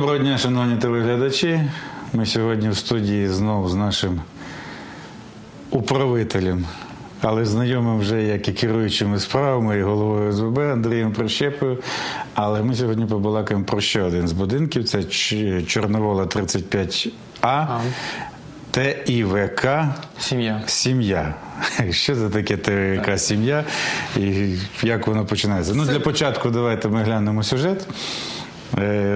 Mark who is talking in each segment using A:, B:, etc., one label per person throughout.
A: Доброго дня, шановні телеглядачі. Ми сьогодні в студії знову з нашим управителем, але знайомим вже як і керуючими справами і головою СББ Андрієм Прищепою. Але ми сьогодні побалакаємо про ще один з будинків. Це Чорновола 35А, ТІВК
B: Сім'я.
A: Сім'я. Що це таке ТВК сім'я і як воно починається? Ну, для початку давайте ми глянемо сюжет,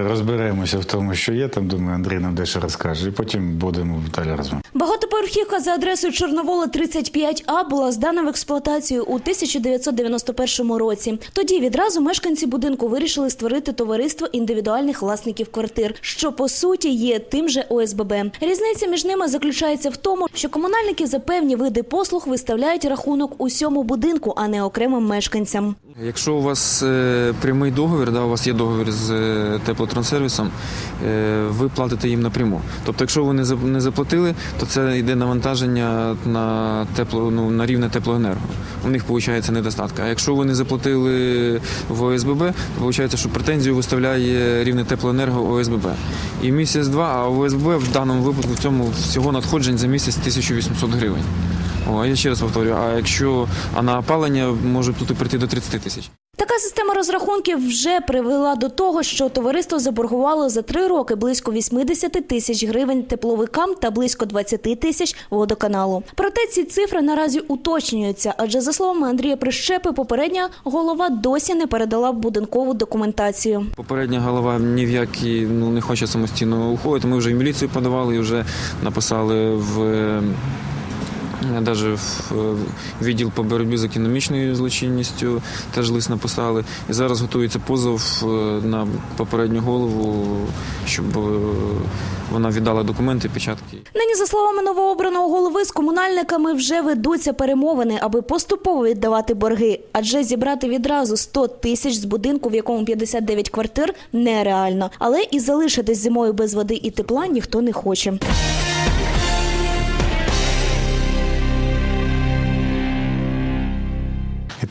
A: розберемося в тому, що є там. Думаю, Андрій нам дещо розкаже, і потім будемо далі розмовляти.
C: Багатоповерхівка за адресою Чорновола 35А була здана в експлуатацію у 1991 році. Тоді відразу мешканці будинку вирішили створити товариство індивідуальних власників квартир, що по суті є тим же ОСББ. Різниця між ними заключається в тому, що комунальники за певні види послуг виставляють рахунок усьому будинку, а не окремим мешканцям.
B: Якщо у вас е, прямий договір, да, у вас є договір з теплотрансервісом, е, ви платите їм напряму. Тобто, якщо ви не заплатили, то це йде навантаження на тепло, ну, на рівне теплоенерго. У них виходить недостатка. А якщо ви не заплатили в ОСББ, то виходить, що претензію виставляє рівне теплоенерго ОСББ. І місяць два, а ОСББ в даному випадку в цьому всього надходжень за місяць 1800 гривень. О, я ще раз повторю, а якщо а на опалення може тут прийти до 30 тисяч.
C: Така система розрахунків вже привела до того, що товариство заборгувало за три роки близько 80 тисяч гривень тепловикам та близько 20 тисяч водоканалу. Проте ці цифри наразі уточнюються, адже за словами Андрія Прищепи, попередня голова досі не передала будинкову документацію.
B: Попередня голова ні в які ну не хоче самостійно уходити. Ми вже і міліцію подавали, і вже написали в. Е, Даже в е, відділ по боротьбі з економічною злочинністю теж лист написали. І зараз готується позов е, на попередню голову, щоб е, вона віддала документи, печатки.
C: Нині, за словами новообраного голови, з комунальниками вже ведуться перемовини, аби поступово віддавати борги. Адже зібрати відразу 100 тисяч з будинку, в якому 59 квартир, нереально. Але і залишитись зимою без води і тепла ніхто не хоче.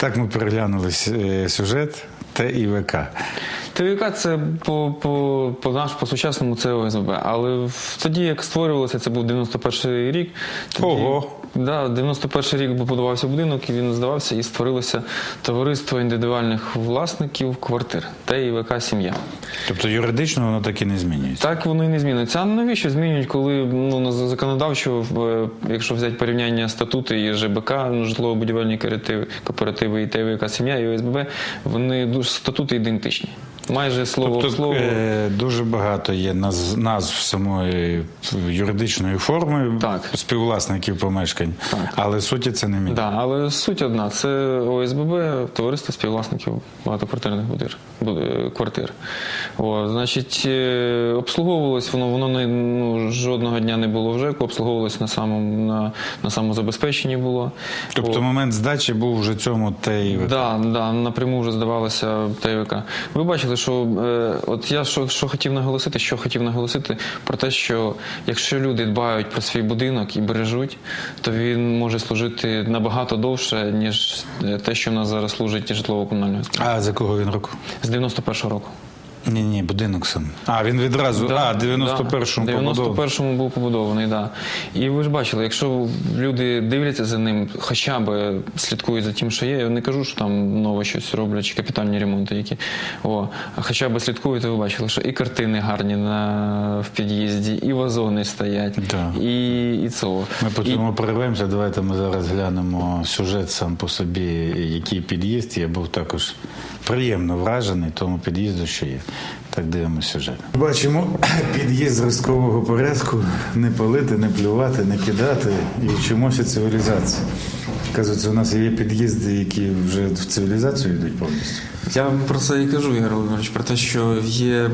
A: Так ми переглянули е, сюжет ТІВК.
B: ТВК це по, по, по наш по сучасному це ОСБ. Але тоді, як створювалося, це був 91 рік. Тоді,
A: Ого.
B: Да, 91 рік побудувався будинок, і він здавався, і створилося товариство індивідуальних власників квартир ТІВК Сім'я.
A: Тобто юридично воно так і не змінюється.
B: Так воно і не зміниться. А навіщо змінюють, коли ну на законодавчо, е, якщо взяти порівняння статути і ЖБК, ну, житлово-будівельні кооперативи, і ТВК Сім'я і ОСББ, вони дуже статути ідентичні. Майже слово в
A: Тобто
B: слово.
A: е, дуже багато є наз, назв самої юридичної форми
B: Так.
A: співвласників помешкань,
B: Так.
A: але суті це не міняє.
B: Да, але суть одна: це ОСББ, товариство співвласників багатоквартирних будир, квартир. О, значить, е, обслуговувалось воно, воно не, ну, жодного дня не було в ЖЕКу, обслуговувалось на самому на, на самозабезпеченні було.
A: Тобто
B: О,
A: момент здачі був вже цьому ТІВК.
B: Да, да, напряму вже здавалося ТВК. Ви бачили, що е, от я що, що хотів наголосити, що хотів наголосити про те, що якщо люди дбають про свій будинок і бережуть, то він може служити набагато довше, ніж е, те, що в нас зараз служить житлово-комунальне господарство.
A: А з якого він року?
B: З 91-го року.
A: Ні, ні, будинок сам. А, він відразу. а, 91-му
B: да,
A: побудований.
B: 91-му був побудований, да. І ви ж бачили, якщо люди дивляться за ним, хоча б слідкують за тим, що є, я не кажу, що там нове щось роблять, чи капітальні ремонти, які. О, а хоча б слідкують, то ви бачили, що і картини гарні на, в під'їзді, і вазони стоять,
A: Да.
B: і, і цього.
A: Ми по
B: І-
A: перервемося. Давайте ми зараз глянемо сюжет сам по собі, який під'їзд. Я був також приємно вражений тому під'їзду, що є. Так дивимося сюжет. Бачимо під'їзд зразкового порядку. Не палити, не плювати, не кидати і вчимося цивілізації. Кажуть, у нас є під'їзди, які вже в цивілізацію йдуть повністю.
B: Я про це і кажу, Ігор Володимирович, про те, що є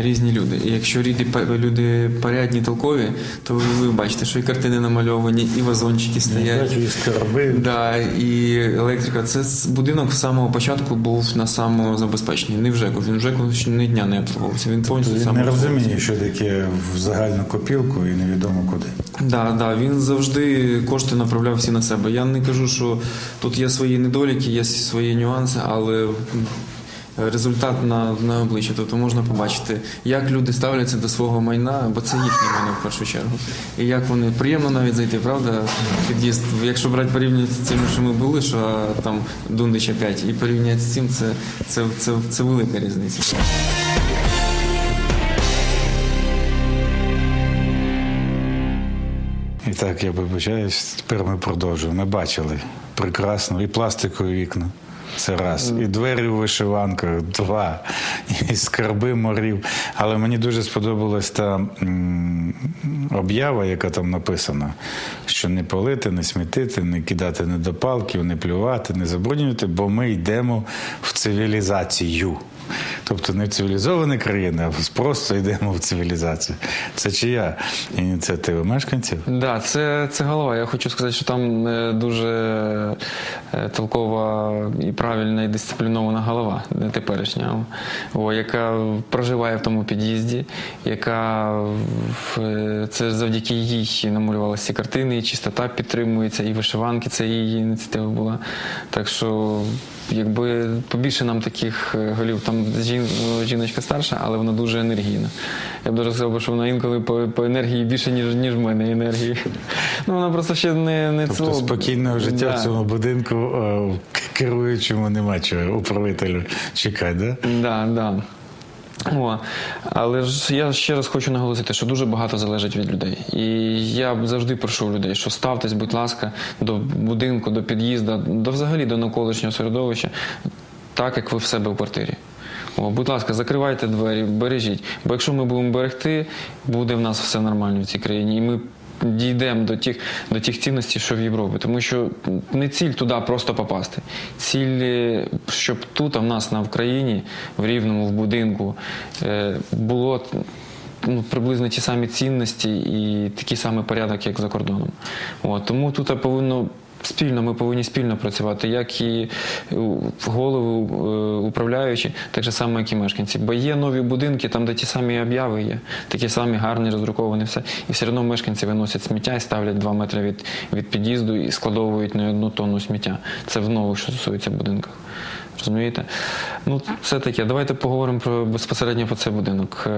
B: різні люди. І якщо ріди па- люди порядні, толкові, то ви, ви бачите, що і картини намальовані, і вазончики стоять.
A: бачу і скарби.
B: Да, і електрика. Це будинок з самого початку був на самозабезпеченні. Не в ЖЕКу. Він в ЖЕКу ні дня не обслуговувався. Він повністю
A: Він не розуміє, що таке в загальну копілку і невідомо куди.
B: Да, да, він завжди кошти направляв всі на себе. Я не кажу, що тут є свої недоліки, є свої нюанси, але результат на, на обличчі. Тобто можна побачити, як люди ставляться до свого майна, бо це їхнє майно в першу чергу. І як вони приємно навіть зайти, правда? Під'їзд. Якщо брати порівняти з тим, що ми були, що там Дундича 5, і порівняти з цим, це, це, це, це велика різниця.
A: І так, я вибачаюсь, тепер ми продовжуємо. Ми бачили прекрасно і пластикові вікна. Це раз. І двері в вишиванках, два, і скарби морів. Але мені дуже сподобалась та об'ява, яка там написана, що не палити, не смітити, не кидати недопалків, не плювати, не забруднювати, бо ми йдемо в цивілізацію. Тобто не в цивілізовані країни, а просто йдемо в цивілізацію. Це чия ініціатива мешканців?
B: Да, це, це голова. Я хочу сказати, що там е, дуже е, толкова і правильна і дисциплінована голова, теперішня, о, яка проживає в тому під'їзді, яка е, це завдяки їй намалювалися ці картини, і чистота підтримується, і вишиванки, це її ініціатива була. Так що, якби побільше нам таких е, голів, там жін, ну, жіночка старша, але вона дуже енергійна. Я б дуже сказав, що вона інколи по, по енергії більше, ніж, ніж в мене енергії. Ну, вона просто ще не, не
A: Тобто
B: цього.
A: спокійного життя
B: Да.
A: в цьому будинку е, керуючому нема чого, управителю чекати, да?
B: Да, да. О, але ж я ще раз хочу наголосити, що дуже багато залежить від людей. І я завжди прошу людей, що ставтесь, будь ласка, до будинку, до під'їзду, до взагалі до навколишнього середовища, так як ви в себе в квартирі. О, будь ласка, закривайте двері, бережіть. Бо якщо ми будемо берегти, буде в нас все нормально в цій країні. І ми дійдемо до тих, до тих цінностей, що в Європі. Тому що не ціль туди просто попасти. Ціль, е, щоб тут, в нас на Україні, в Рівному, в будинку, е, було ну, приблизно ті самі цінності і такий самий порядок, як за кордоном. От, тому тут повинно. Спільно ми повинні спільно працювати, як і е, голови е, управляючі, так же само, як і мешканці. Бо є нові будинки, там, де ті самі обяви є, такі самі гарні, роздруковані, все. І все одно мешканці виносять сміття і ставлять 2 метри від, від під'їзду і складовують не одну тонну сміття. Це в що стосується будинках. Розумієте? Ну, це таке. Давайте поговоримо про безпосередньо про цей будинок.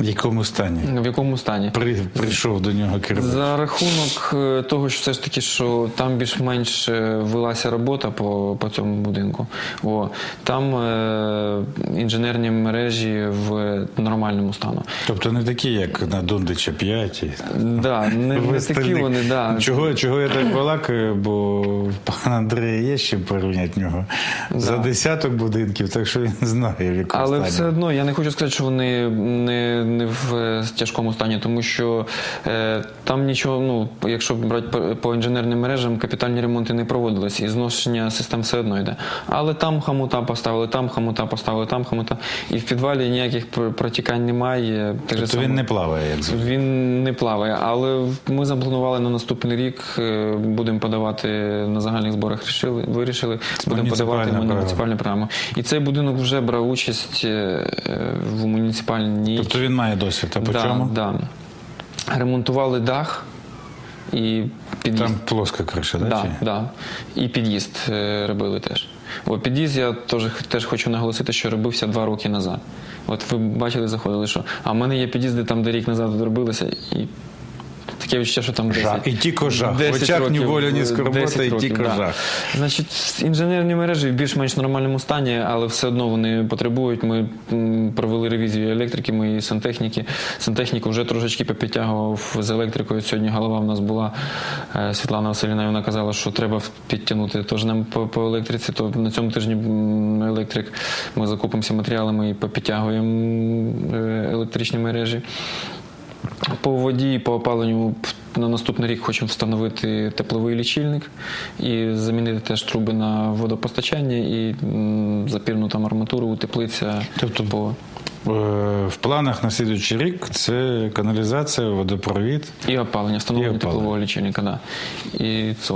A: В якому стані?
B: В якому стані?
A: При, прийшов до нього керівник.
B: За рахунок е, того, що все ж таки, що там більш-менш е, велася робота по, по цьому будинку. О, там е, інженерні мережі в нормальному стану.
A: Тобто не такі, як на Дундича 5. і-
B: Да, не, не такі вони, да.
A: Чого, чого я так балакаю, бо в пана Андрія є ще порівняти нього. За десяток будинків, так що він знає, в якому
B: Але
A: стані.
B: все одно я не хочу сказати, що вони не, не в е, тяжкому стані, тому що е, там нічого, ну якщо брати по, інженерним мережам, капітальні ремонти не проводились, і зношення систем все одно йде. Але там хамута поставили, там хамута поставили, там хамута. І в підвалі ніяких протікань немає.
A: Тобто він не плаває, як звуть.
B: Він не плаває, але ми запланували на наступний рік. е, Будемо подавати на загальних зборах. Рішили, вирішили. Будемо подавати муніципальну програму. І цей будинок вже брав участь в муніципальній.
A: Тобто він має досвід, а по
B: да,
A: чому?
B: Да. Ремонтували дах і під'їзд.
A: Там плоска криша, так?
B: Да,
A: чи?
B: да. І під'їзд е, робили теж. О, під'їзд я теж, теж хочу наголосити, що робився два роки назад. От ви бачили, заходили, що а в мене є під'їзди там, де рік назад робилися, і таке відчуття, що там 10,
A: Жах. І тільки жах. В
B: 10
A: очах ні
B: років,
A: волі, ні
B: е,
A: скорбота, і тільки
B: да.
A: жах.
B: Значить, інженерні мережі в більш-менш нормальному стані, але все одно вони потребують. Ми провели ревізію електрики, моєї сантехніки. Сантехніку вже трошечки попідтягував з електрикою. Сьогодні голова в нас була е, Світлана Васильівна, і вона казала, що треба підтягнути теж нам по, по електриці. То на цьому тижні електрик ми закупимося матеріалами і попідтягуємо е, електричні мережі. По воді, по опаленню на наступний рік хочемо встановити тепловий лічильник і замінити теж труби на водопостачання і запірну там арматуру, утеплиця.
A: Тобто
B: по...
A: Е, В планах на слідуючий рік це каналізація, водопровід.
B: І опалення, встановлення
A: І опалення.
B: теплового лічильника, да. І це.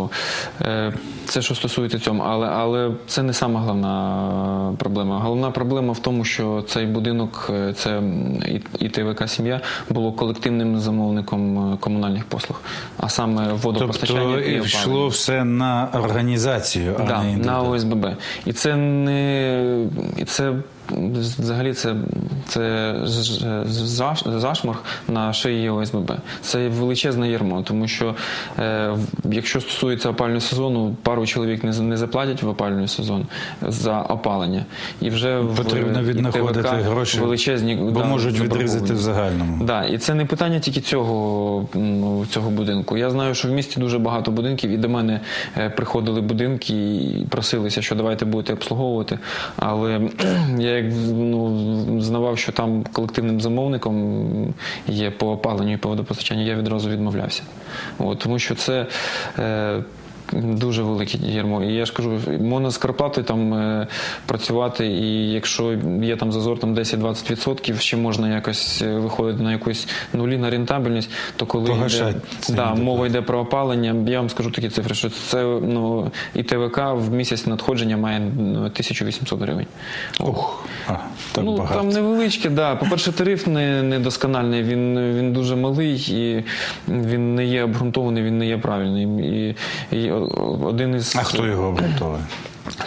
B: Е, Це що стосується цього, але, але це не сама головна проблема. Головна проблема в тому, що цей будинок, е, це і- ІТВК сім'я було колективним замовником комунальних послуг, а саме водопостачання
A: Тобто
B: і
A: і йшло все на організацію, а
B: Да,
A: не
B: на. ОСББ. І це не і це взагалі це, це зашморг на шиї ОСББ. Це величезне ярмо, тому що е, якщо стосується опального сезону, пару чоловік не, не заплатять в опальний сезон за опалення. І вже
A: Потрібно
B: і
A: віднаходити
B: ТВК
A: гроші,
B: величезні
A: бо
B: да,
A: можуть відрізати в загальному.
B: Да, і це не питання тільки цього, цього будинку. Я знаю, що в місті дуже багато будинків, і до мене е, приходили будинки і просилися, що давайте будете обслуговувати. Але я як ну, знавав, що там колективним замовником є по опаленню і по водопостачанню, я відразу відмовлявся. От, тому що це. Е, Дуже велике ярмо. І я ж кажу, можна з карплатою там е, працювати, і якщо є там зазор там 10-20%, ще можна якось е, виходити на якусь нулі на рентабельність, то коли йде, да, мова йде про опалення, я вам скажу такі цифри, що це ну, і ТВК в місяць надходження має ну, 1800 гривень.
A: Ох, а, так
B: ну,
A: багато.
B: там невеличке, да. По-перше, тариф не, недоскональний, він, він дуже малий і він не є обґрунтований, він не є правильний. І, і один із
A: А хто його обґрунтовує?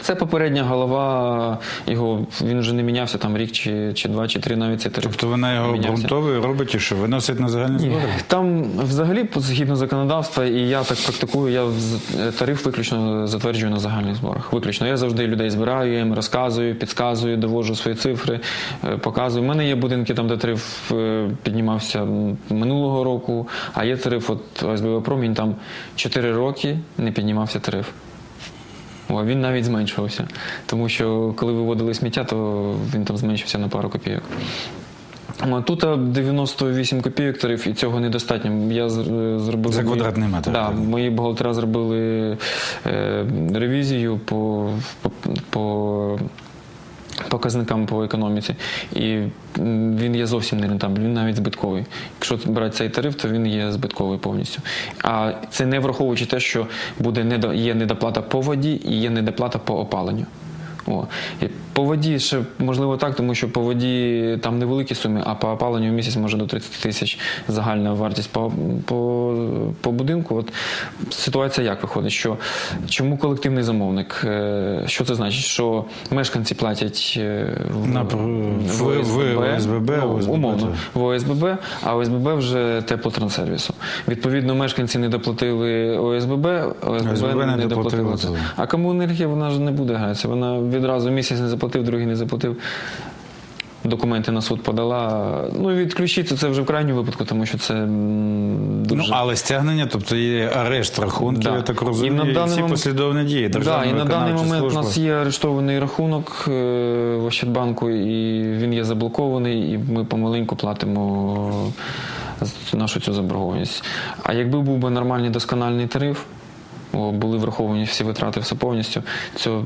B: Це попередня голова. Його він вже не мінявся там рік чи, чи два, чи три навіть цей тариф.
A: Тобто вона його обґрунтовує, робить і що виносить на загальні збори?
B: Там взагалі згідно законодавства, і я так практикую, я з- тариф виключно затверджую на загальних зборах. Виключно. Я завжди людей збираю, я їм розказую, підказую, довожу свої цифри, е, показую. У мене є будинки там, де тариф е, піднімався минулого року, а є тариф, от ОСББ Промінь, там 4 роки не піднімався тариф. О, він навіть зменшувався. Тому що коли виводили сміття, то він там зменшився на пару копійок. Тут 98 копійок тариф, і цього недостатньо. Я е, зробив
A: За квадратний метр,
B: Да,
A: так?
B: мої бухгалтера зробили е, ревізію по, по, по показникам по економіці, і він є зовсім не рентабельний, він навіть збитковий. Якщо брати цей тариф, то він є збитковий повністю. А це не враховуючи те, що буде є недоплата по воді і є недоплата по опаленню. О. По воді ще можливо так, тому що по воді там невеликі суми, а по опаленню в місяць може до 30 тисяч загальна вартість по, по, по будинку. От ситуація як виходить? Що чому колективний замовник? Е, Що це значить? Що мешканці платять е, в,
A: На пр- в- в ОСББ,
B: ну,
A: ОСББ,
B: умовно, в ОСББ, а ОСББ вже теплотранссервісу. Відповідно, мешканці не доплатили ОСББ, ОСББ,
A: ОСББ не
B: не
A: доплатило.
B: А кому енергія вона ж не буде гратися. Вона відразу місяць не заплатив, другий не заплатив. Документи на суд подала. Ну і відключити це вже в крайньому випадку, тому що це дуже.
A: Ну, але стягнення, тобто є арешт рахунків,
B: Да.
A: я так
B: І
A: розумію,
B: на
A: і
B: даний
A: всі
B: момент-
A: послідовні дії.
B: Да,
A: Державна
B: і на даний момент у нас є арештований рахунок е, в Ощадбанку, і він є заблокований, і ми помаленьку платимо нашу цю заборгованість. А якби був би нормальний доскональний тариф, були враховані всі витрати все повністю, це,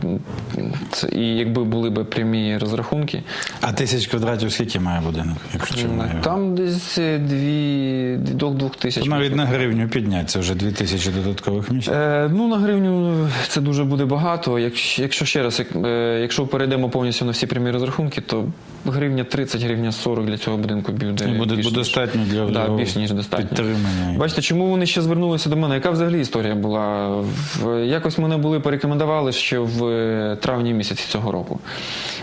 B: це, і якби були б прямі розрахунки,
A: А тисяч квадратів скільки має будинок, якщо чи має?
B: там десь е, дві, до двох тисяч.
A: То навіть на гривню підняти, це вже дві тисячі додаткових місяців.
B: Е, ну, на гривню це дуже буде багато. Якщо, якщо ще раз, як, е, якщо перейдемо повністю на всі прямі розрахунки, то гривня 30, гривня 40 для цього будинку буде.
A: І буде
B: більш
A: достатньо для
B: да, більш ніж достатньо.
A: підтримання.
B: Бачите, чому вони ще звернулися до мене? Яка взагалі історія була? Якось мене були порекомендували ще в е, травні місяці цього року.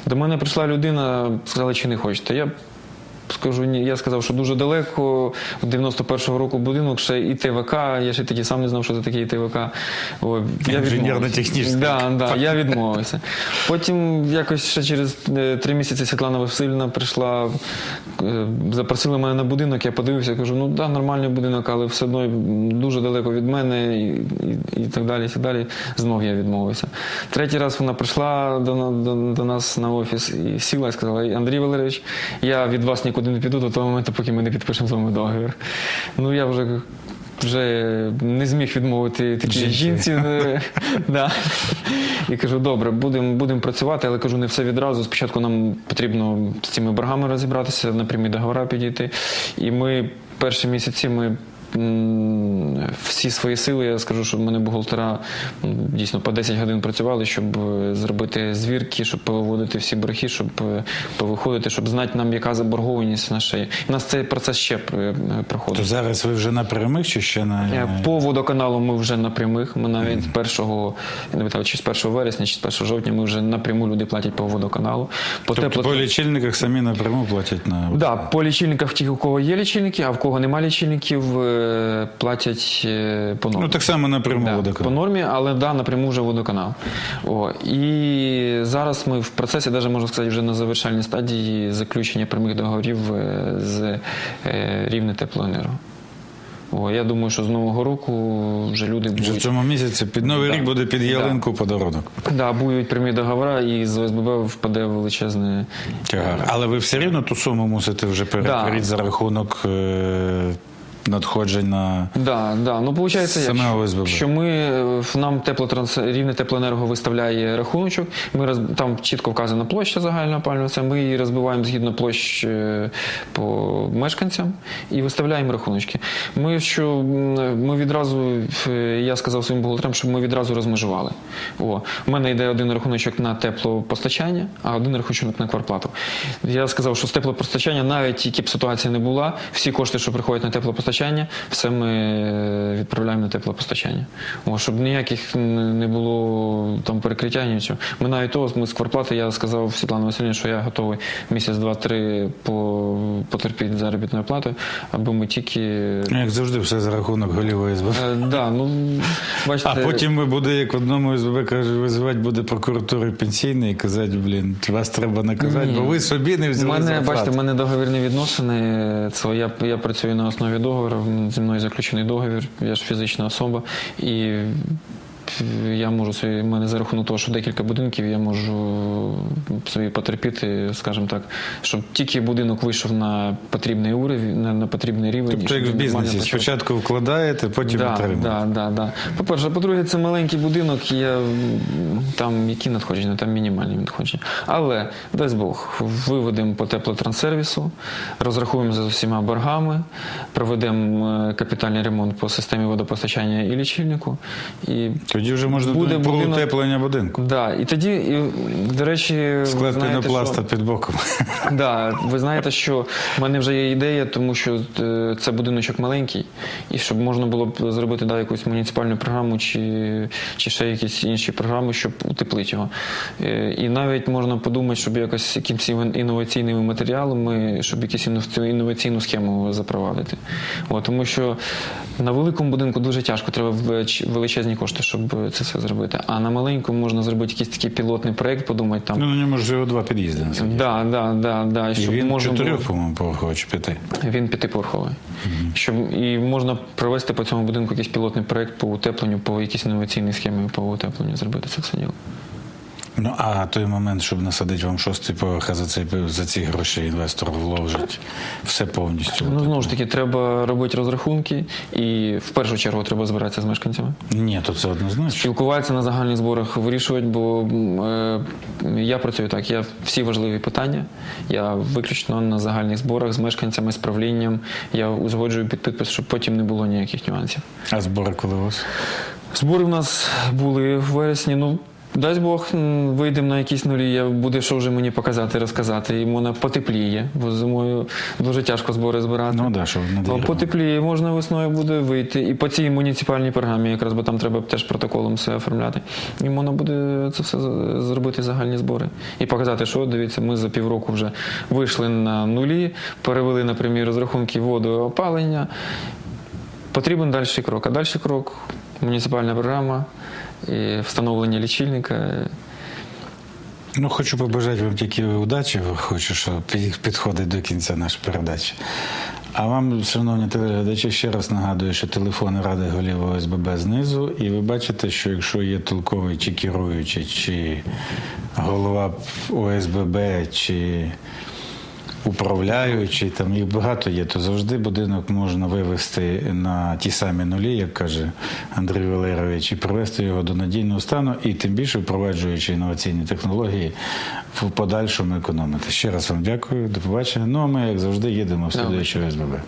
B: До мене прийшла людина, сказала, чи не хочете. Я Скажу ні, я сказав, що дуже далеко. 91-го року будинок ще і ТВК. Я ще тоді сам не знав, що це таке ТВК.
A: Інженерно-технічний.
B: Да, да, я відмовився. Потім якось ще через е, три місяці Світлана Васильівна прийшла, е, запросила мене на будинок. Я подивився, кажу, ну да, нормальний будинок, але все одно дуже далеко від мене і, і, і так далі. І так далі. Знов я відмовився. Третій раз вона прийшла до, до, до нас на офіс і сіла і сказала: Андрій Валерійович, я від вас нікуди не піду до того моменту, поки ми не підпишемо з вами договір. Ну я вже. Вже не зміг відмовити такій
A: Жінці.
B: е, да. І кажу, добре, будемо будем працювати, але кажу, не все відразу. Спочатку нам потрібно з цими боргами розібратися, на прямі договори підійти. І ми перші місяці ми всі свої сили. Я скажу, що в мене бухгалтера дійсно по 10 годин працювали, щоб е, зробити звірки, щоб повиводити всі борги, щоб е, повиходити, щоб знати нам, яка заборгованість наша є. У нас цей процес ще е, проходить.
A: То зараз ви вже на прямих чи ще на
B: По водоканалу ми вже на прямих. Ми навіть з 1, не пам'ятаю, чи з 1 вересня, чи з 1 жовтня ми вже напряму люди платять по водоканалу. По
A: Тобто по лічильниках самі напряму платять на
B: Да, по лічильниках ті, у кого є лічильники, а в кого немає лічильників, платять е, по нормі.
A: Ну так само напряму
B: Да,
A: водоканал.
B: по нормі, але да, напряму вже водоканал. О, і зараз ми в процесі, навіть можна сказати, вже на завершальній стадії заключення прямих договорів е, з е, рівне теплоенерго. О, я думаю, що з нового року вже люди
A: Вже в цьому місяці під новий
B: Да.
A: рік буде під
B: Да.
A: ялинку подарунок.
B: да, будуть прямі договори, і з ОСББ впаде величезне
A: Тягар. Але ви все рівно ту суму мусите вже перетворити за рахунок е, надходжень на
B: Да, да. Ну, виходить,
A: Саме
B: як,
A: ОСББ.
B: що ми е, нам теплотранс... рівне теплоенерго виставляє рахуночок. Ми роз... там чітко вказана площа загальна опалювальниця. Ми її розбиваємо згідно площ е, по мешканцям і виставляємо рахуночки. Ми що ми відразу е, я сказав своїм бухгалтерам, щоб ми відразу розмежували. О, у мене йде один рахуночок на теплопостачання, а один рахунок на кварплату. Я сказав, що з теплопостачання, навіть які б ситуація не була, всі кошти, що приходять на теплопостачання, все ми е, відправляємо на теплопостачання. О, щоб ніяких не було там перекриття, нічого. Ми навіть того, ми з кварплати, я сказав Світлані Васильівні, що я готовий місяць, два-три по, потерпіти заробітною платою, аби ми тільки.
A: Ну, як завжди, все за рахунок голів ОСББ.
B: Е, да, ну, бачите,
A: А потім буде, як в одному СББ каже, визивати буде прокуратури пенсійної і казати, блін, вас треба наказати,
B: Ні.
A: бо ви собі не взяли.
B: У мене,
A: зарплату.
B: бачите, в мене договірні відносини. Це я, я працюю на основі договору. Зі мною заключений договір. Я ж фізична особа, і я можу собі, в мене за рахунок того, що декілька будинків, я можу собі потерпіти, скажімо так, щоб тільки будинок вийшов на потрібний уровень, на, на потрібний рівень.
A: Тобто, як в бізнесі, спочатку вкладаєте, потім
B: Да,
A: отримуєте.
B: да, да, да. По-перше, по-друге, це маленький будинок, я, там які надходження, там мінімальні надходження. Але, дасть Бог, виведемо по теплотранссервісу, розрахуємо за всіма боргами, проведемо е, капітальний ремонт по системі водопостачання і лічильнику. І
A: Тоді вже можна
B: Буде
A: думати про
B: будинок-
A: утеплення будинку.
B: Да, і тоді, і, до речі,
A: пінопласта
B: що-
A: під боком.
B: Да, ви знаєте, що в мене вже є ідея, тому що е, це будиночок маленький, і щоб можна було б зробити да, якусь муніципальну програму чи, чи ще якісь інші програми, щоб утеплити його. Е, І навіть можна подумати, щоб якось якимось інноваційними матеріалами, щоб якусь інноваційну- інноваційну схему запровадити. От, тому що на великому будинку дуже тяжко, треба величезні кошти, щоб це все зробити. А на маленькому можна зробити якийсь такий пілотний проєкт, подумати там.
A: Ну, на ньому ж живе два під'їзди. Так,
B: Да, да, да, да.
A: І
B: Щоб
A: він
B: можна було...
A: чотирьох, по-моєму, поверховий чи п'яти.
B: Він п'ятиповерховий. Щоб і можна провести по цьому будинку якийсь пілотний проект по утепленню, по якійсь інноваційній схемі по утепленню, зробити це все діло.
A: Ну, а той момент, щоб насадити вам шостий поверх, а за, цей, за ці гроші інвестор вложить все повністю.
B: Ну знову ж таки, треба робити розрахунки, і в першу чергу треба збиратися з мешканцями.
A: Ні, то це однозначно.
B: Спілкуватися на загальних зборах, вирішувати, бо е, я працюю так. Я всі важливі питання. Я виключно на загальних зборах з мешканцями, з правлінням. Я узгоджую під підпис, щоб потім не було ніяких нюансів.
A: А збори коли у вас?
B: Збори в нас були в вересні. Ну, дасть Бог, вийдемо на якісь нулі, я буде що вже мені показати, розказати. І воно потепліє, бо зимою дуже тяжко збори збирати.
A: Ну да, щоб не.
B: Потепліє, можна весною буде вийти. І по цій муніципальній програмі, якраз бо там треба теж протоколом все оформляти. І можна буде це все зробити загальні збори. І показати, що дивіться, ми за півроку вже вийшли на нулі, перевели, наприклад, розрахунки воду і опалення. Потрібен далі крок. А далі крок муніципальна програма, і встановлення лічильника.
A: Ну, хочу побажати вам тільки удачі, хочу, що під- підходить до кінця наша передача. А вам, шановні телеглядачі, ще раз нагадую, що телефони Ради голів ОСББ знизу, і ви бачите, що якщо є толковий чи керуючий, чи голова ОСББ, чи управляючий, там їх багато є, то завжди будинок можна вивести на ті самі нулі, як каже Андрій Валерійович, і привести його до надійного стану, і тим більше впроваджуючи інноваційні технології, в подальшому економити. Ще раз вам дякую, до побачення. Ну а ми, як завжди, їдемо в студію ОСББ.